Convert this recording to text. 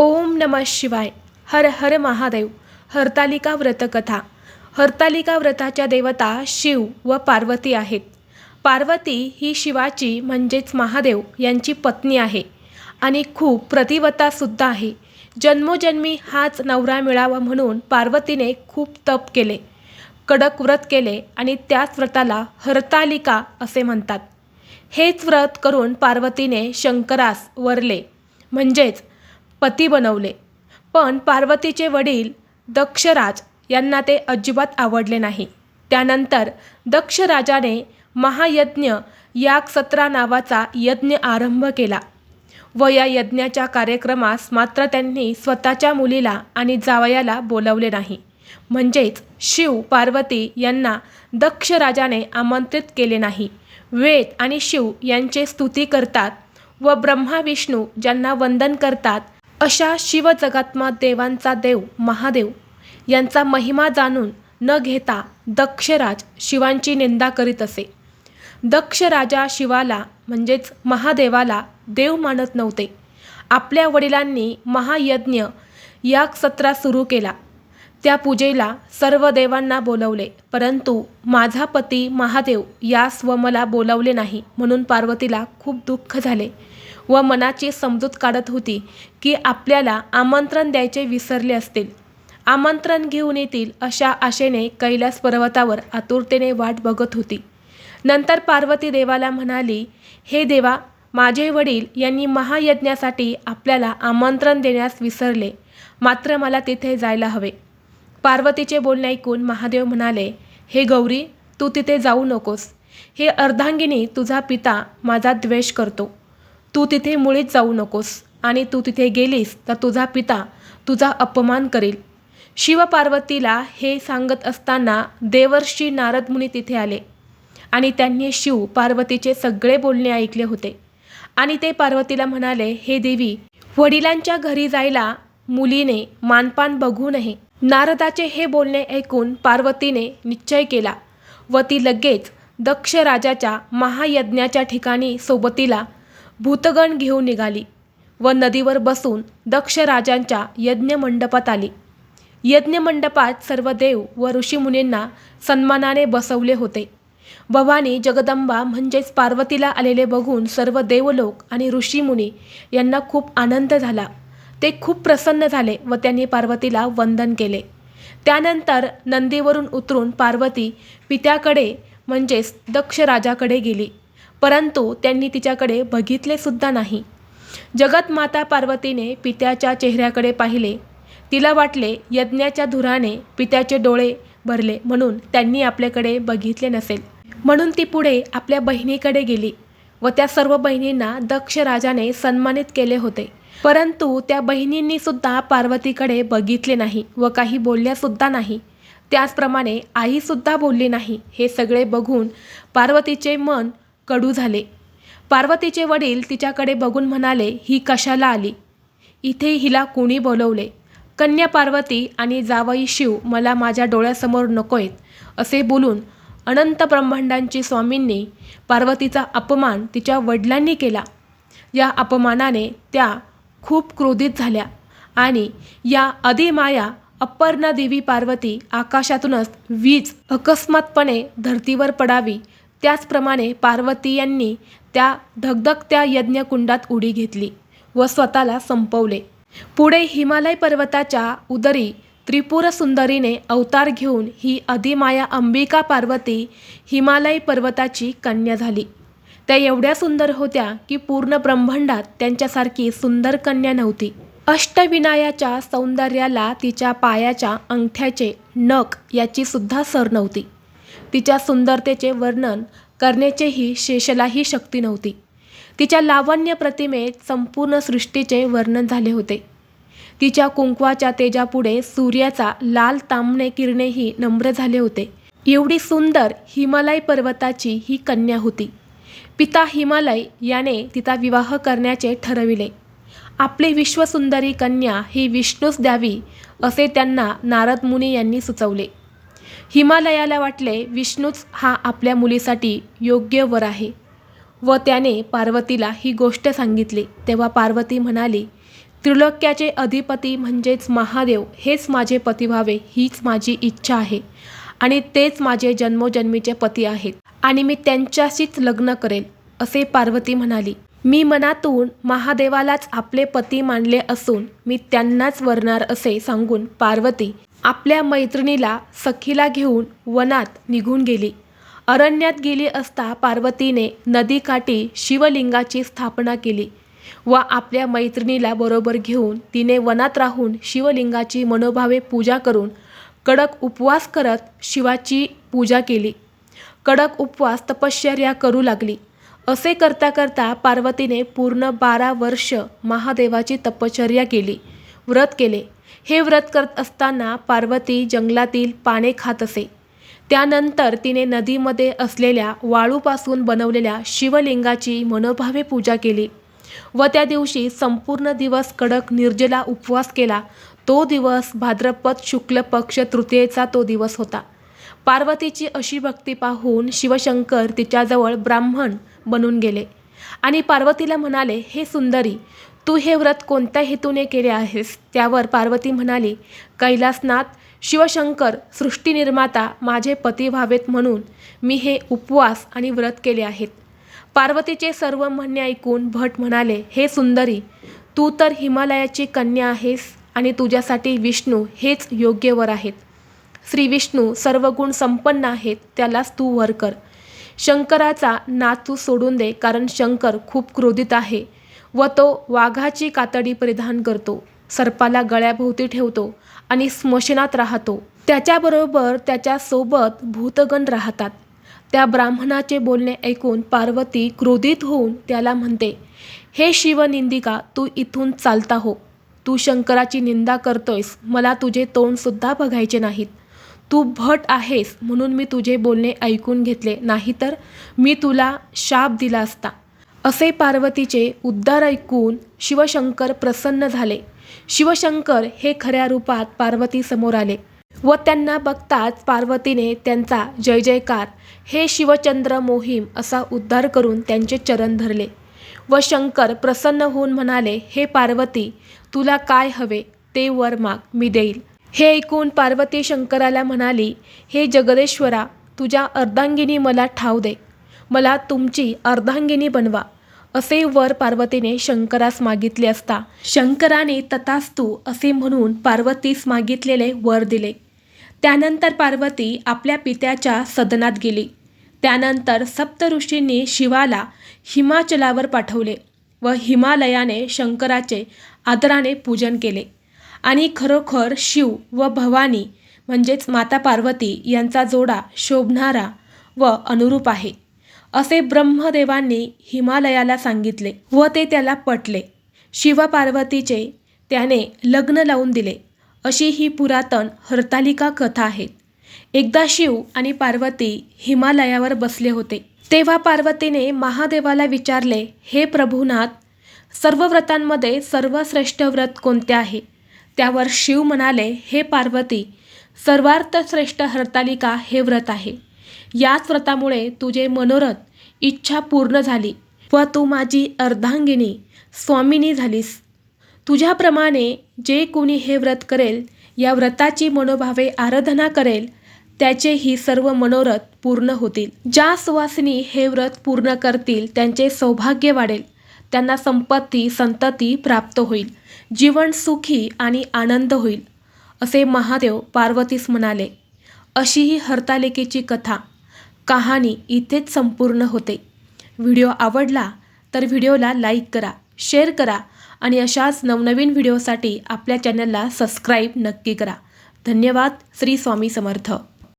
ओम नमः शिवाय. हर हर महादेव. हरतालिका व्रतकथा. हरतालिका व्रताच्या देवता शिव व पार्वती आहेत. पार्वती ही शिवाची म्हणजेच महादेव यांची पत्नी आहे आणि खूप प्रतिवतासुद्धा आहे. जन्मोजन्मी हाच नवरा मिळावा म्हणून पार्वतीने खूप तप केले कडक व्रत केले आणि त्याच व्रताला हरतालिका असे म्हणतात. हेच व्रत करून पार्वतीने शंकरास वरले. म्हणजेच पती बनवले. पण पार्वतीचे वडील दक्षराज यांना ते अजिबात आवडले नाही. त्यानंतर दक्षराजाने महायज्ञ याग सत्रा नावाचा यज्ञ आरंभ केला. व या यज्ञाच्या कार्यक्रमास मात्र त्यांनी स्वतःच्या मुलीला आणि जावयाला बोलवले नाही. म्हणजेच शिव पार्वती यांना दक्ष राजाने आमंत्रित केले नाही. वेद आणि शिव यांचे स्तुती करतात व ब्रह्मा विष्णू ज्यांना वंदन करतात अशा शिवजगात्मा देवांचा देव महादेव यांचा महिमा जाणून न घेता दक्षराज शिवांची निंदा करीत असे. दक्ष राजा शिवाला म्हणजेच महादेवाला देव मानत नव्हते. आपल्या वडिलांनी महायज्ञ याग सत्रा सुरू केला. त्या पूजेला सर्व देवांना बोलवले परंतु माझा पती महादेव यास व मला बोलवले नाही म्हणून पार्वतीला खूप दुःख झाले. व मनाची समजूत काढत होती की आपल्याला आमंत्रण द्यायचे विसरले असतील. आमंत्रण घेऊन येतील अशा आशेने कैलास पर्वतावर आतुरतेने वाट बघत होती. नंतर पार्वती देवाला म्हणाली हे देवा माझे वडील यांनी महायज्ञासाठी आपल्याला आमंत्रण देण्यास विसरले. मात्र मला तिथे जायला हवे. पार्वतीचे बोलणे ऐकून महादेव म्हणाले हे गौरी तू तिथे जाऊ नकोस. हे अर्धांगिनी तुझा पिता माझा द्वेष करतो. तू तिथे मुळीच जाऊ नकोस आणि तू तिथे गेलीस तर तुझा पिता तुझा अपमान करील. शिवपार्वतीला हे सांगत असताना देवर्षी नारद मुनी तिथे आले आणि त्यांनी शिव पार्वतीचे सगळे बोलणे ऐकले होते. आणि ते पार्वतीला म्हणाले हे देवी वडिलांच्या घरी जायला मुलीने मानपान बघू नये. नारदाचे हे बोलणे ऐकून पार्वतीने निश्चय केला व ती लगेच दक्ष राजाच्या महायज्ञाच्या ठिकाणी सोबतीला भूतगण घेऊन निघाली व नदीवर बसून दक्ष राजांच्या यज्ञमंडपात आली. यज्ञमंडपात सर्व देव व ऋषीमुनींना सन्मानाने बसवले होते. भवानी जगदंबा म्हणजेच पार्वतीला आलेले बघून सर्व देवलोक आणि ऋषीमुनी यांना खूप आनंद झाला. ते खूप प्रसन्न झाले व त्यांनी पार्वतीला वंदन केले. त्यानंतर नंदीवरून उतरून पार्वती पित्याकडे म्हणजेच दक्ष राजाकडे गेली. परंतु त्यांनी तिच्याकडे बघितले सुद्धा नाही. जगत माता पार्वतीने पित्याच्या चेहऱ्याकडे पाहिले. तिला वाटले यज्ञाच्या धुराने पित्याचे डोळे भरले म्हणून त्यांनी आपल्याकडे बघितले नसेल. म्हणून ती पुढे आपल्या बहिणीकडे गेली व त्या सर्व बहिणींना दक्ष राजाने सन्मानित केले होते. परंतु त्या बहिणींनी सुद्धा पार्वतीकडे बघितले नाही व काही बोलल्यासुद्धा नाही. त्याचप्रमाणे आईसुद्धा बोलली नाही हे सगळे बघून पार्वतीचे मन कडू झाले. पार्वतीचे वडील तिच्याकडे बघून म्हणाले ही कशाला आली? इथे हिला कोणी बोलवले? कन्या पार्वती आणि जावई शिव मला माझ्या डोळ्यासमोर नकोयत. असे बोलून अनंत ब्रह्मांडांची स्वामींनी पार्वतीचा अपमान तिच्या वडिलांनी केला. या अपमानाने त्या खूप क्रोधित झाल्या आणि या अधिमाया अपर्णा देवी पार्वती आकाशातूनच वीज अकस्मातपणे धर्तीवर पडावी त्याचप्रमाणे पार्वती यांनी त्या धगधगत्या यज्ञकुंडात उडी घेतली व स्वतःला संपवले. पुढे हिमालय पर्वताच्या उदरी त्रिपुर सुंदरीने अवतार घेऊन ही अधिमाया अंबिका पार्वती हिमालय पर्वताची कन्या झाली. त्या एवढ्या सुंदर होत्या की पूर्ण ब्रह्मांडात त्यांच्यासारखी सुंदर कन्या नव्हती. अष्टविनायाच्या सौंदर्याला तिच्या पायाच्या अंगठ्याचे नख याची सुद्धा सर नव्हती. तिच्या सुंदरतेचे वर्णन करण्याचेही शेषलाही शक्ती नव्हती. तिच्या लावण्य प्रतिमेत संपूर्ण सृष्टीचे वर्णन झाले होते. तिच्या कुंकवाच्या तेजापुढे सूर्याचा लाल तांबणे किरणेही नम्र झाले होते. एवढी सुंदर हिमालय पर्वताची ही कन्या होती. पिता हिमालय याने तिचा विवाह करण्याचे ठरविले. आपली विश्वसुंदरी कन्या ही विष्णूस द्यावी असे त्यांना नारद मुनी यांनी सुचवले. हिमालयाला वाटले विष्णूच हा आपल्या मुलीसाठी योग्य वर आहे. व त्याने पार्वतीला ही गोष्ट सांगितली. तेव्हा पार्वती म्हणाली त्रिलोक्याचे अधिपती म्हणजेच महादेव हेच माझे पती व्हावे हीच माझी इच्छा आहे. आणि तेच माझे जन्मोजन्मीचे पती आहेत. आणि मी त्यांच्याशीच लग्न करेल असे पार्वती म्हणाली. मी मनातून महादेवालाच आपले पती मानले असून मी त्यांनाच वरणार असे सांगून पार्वती आपल्या मैत्रिणीला सखीला घेऊन वनात निघून गेली. अरण्यात गेली असता पार्वतीने नदीकाठी शिवलिंगाची स्थापना केली व आपल्या मैत्रिणीला बरोबर घेऊन तिने वनात राहून शिवलिंगाची मनोभावे पूजा करून कडक उपवास करत शिवाची पूजा केली. कडक उपवास तपश्चर्या करू लागली. असे करता करता पार्वतीने पूर्ण बारा वर्ष महादेवाची तपश्चर्या केली व्रत केले. हे व्रत करत असताना पार्वती जंगलातील पाने खात असे. त्यानंतर तिने नदीमध्ये असलेल्या वाळूपासून बनवलेल्या शिवलिंगाची मनोभावे पूजा केली व त्या दिवशी संपूर्ण दिवस कडक निर्जला उपवास केला. तो दिवस भाद्रपद शुक्ल पक्ष तृतीयेचा तो दिवस होता. पार्वतीची अशी भक्ती पाहून शिवशंकर तिच्याजवळ ब्राह्मण बनून गेले. आणि पार्वतीला म्हणाले हे सुंदरी तू हे व्रत कोणत्या हेतूने केले आहेस? त्यावर पार्वती म्हणाली कैलासनाथ शिवशंकर सृष्टीनिर्माता माझे पती व्हावेत म्हणून मी हे उपवास आणि व्रत केले आहेत. पार्वतीचे सर्व म्हणणे ऐकून भट म्हणाले हे सुंदरी तू तर हिमालयाची कन्या आहेस आणि तुझ्यासाठी विष्णू हेच योग्य वर आहेत. श्री विष्णू सर्व गुण संपन्न आहेत त्यालाच तू वर कर. शंकराचा नाच तू सोडून दे कारण शंकर खूप क्रोधित आहे व तो वाघाची कातडी परिधान करतो. सर्पाला गळ्याभोवती ठेवतो आणि स्मशनात राहतो. त्याच्याबरोबर त्याच्यासोबत भूतगण राहतात. त्या ब्राह्मणाचे बोलणे ऐकून पार्वती क्रोधित होऊन त्याला म्हणते हे शिवनिंदिका तू इथून चालता हो. तू शंकराची निंदा करतोयस. मला तुझे तोंडसुद्धा बघायचे नाहीत. तू भट आहेस म्हणून मी तुझे बोलणे ऐकून घेतले. नाहीतर मी तुला शाप दिला असता. असे पार्वतीचे उद्गार ऐकून शिवशंकर प्रसन्न झाले. शिवशंकर हे खऱ्या रूपात पार्वतीसमोर आले व त्यांना बघताच पार्वतीने त्यांचा जय जयकार हे शिवचंद्र मोहीम असा उद्धार करून त्यांचे चरण धरले व शंकर प्रसन्न होऊन म्हणाले हे पार्वती तुला काय हवे? ते वर माग मी देईल. हे ऐकून पार्वती शंकराला म्हणाली हे जगदेश्वरा तुझ्या अर्धांगिनी मला ठाव दे. मला तुमची अर्धांगिनी बनवा. असे वर पार्वतीने शंकरास मागितले असता शंकराने तथास्तू असे म्हणून पार्वतीस मागितलेले वर दिले. त्यानंतर पार्वती आपल्या पित्याच्या सदनात गेली. त्यानंतर सप्तऋषींनी शिवाला हिमाचलावर पाठवले व हिमालयाने शंकराचे आदराने पूजन केले. आणि खरोखर शिव व भवानी म्हणजेच माता पार्वती यांचा जोडा शोभणारा व अनुरूप आहे. असे ब्रह्मदेवांनी हिमालयाला सांगितले व ते त्याला पटले. शिवपार्वतीचे त्याने लग्न लावून दिले. अशी ही पुरातन हरतालिका कथा आहे एकदा शिव आणि पार्वती हिमालयावर बसले होते. तेव्हा पार्वतीने महादेवाला विचारले हे प्रभुनाथ सर्व व्रतांमध्ये सर्वश्रेष्ठ व्रत कोणते आहे? त्यावर शिव म्हणाले हे पार्वती सर्वार्थ श्रेष्ठ हरतालिका हे व्रत आहे. याच व्रतामुळे तुझे मनोरथ इच्छा पूर्ण झाली व तू माझी अर्धांगिनी स्वामिनी झालीस. तुझ्याप्रमाणे जे कोणी हे व्रत करेल या व्रताची मनोभावे आराधना करेल त्याचे ही सर्व मनोरथ पूर्ण होतील. ज्या सुवासिनी हे व्रत पूर्ण करतील त्यांचे सौभाग्य वाढेल. त्यांना संपत्ती संतती प्राप्त होईल. जीवन सुखी आणि आनंद होईल असे महादेव पार्वतीस म्हणाले. अशी ही हरतालिकेची कथा कहाणी इथेच संपूर्ण होते. व्हिडिओ आवडला तर व्हिडिओला लाईक करा शेअर करा आणि अशाच नवनवीन व्हिडिओसाठी आपल्या चॅनलला सबस्क्राईब नक्की करा. धन्यवाद. श्री स्वामी समर्थ.